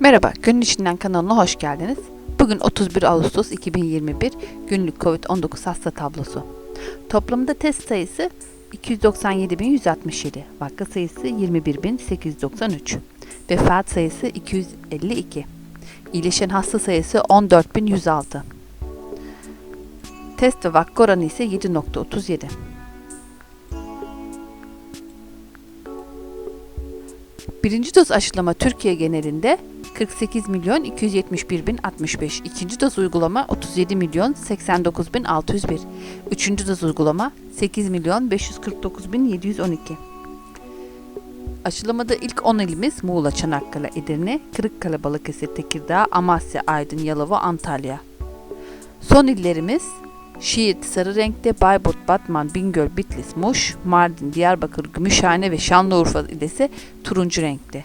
Merhaba, Günün İçinden kanalına hoş geldiniz. Bugün 31 Ağustos 2021 günlük COVID-19 hasta tablosu. Toplamda test sayısı 297.167, vaka sayısı 21.893, vefat sayısı 252, iyileşen hasta sayısı 14.106. Test ve vaka oranı ise 7.37. Birinci doz aşılama Türkiye genelinde 48 milyon 271 bin 65. İkinci doz uygulama 37 milyon 89 bin 601. Üçüncü doz uygulama 8 milyon 549 bin 712. Aşılamada ilk 10 ilimiz Muğla, Çanakkale, Edirne, Kırıkkale, Balıkesir, Tekirdağ, Amasya, Aydın, Yalova, Antalya. Son illerimiz Şiit, sarı renkte Bayburt, Batman, Bingöl, Bitlis, Muş, Mardin, Diyarbakır, Gümüşhane ve Şanlıurfa ilesi turuncu renkte.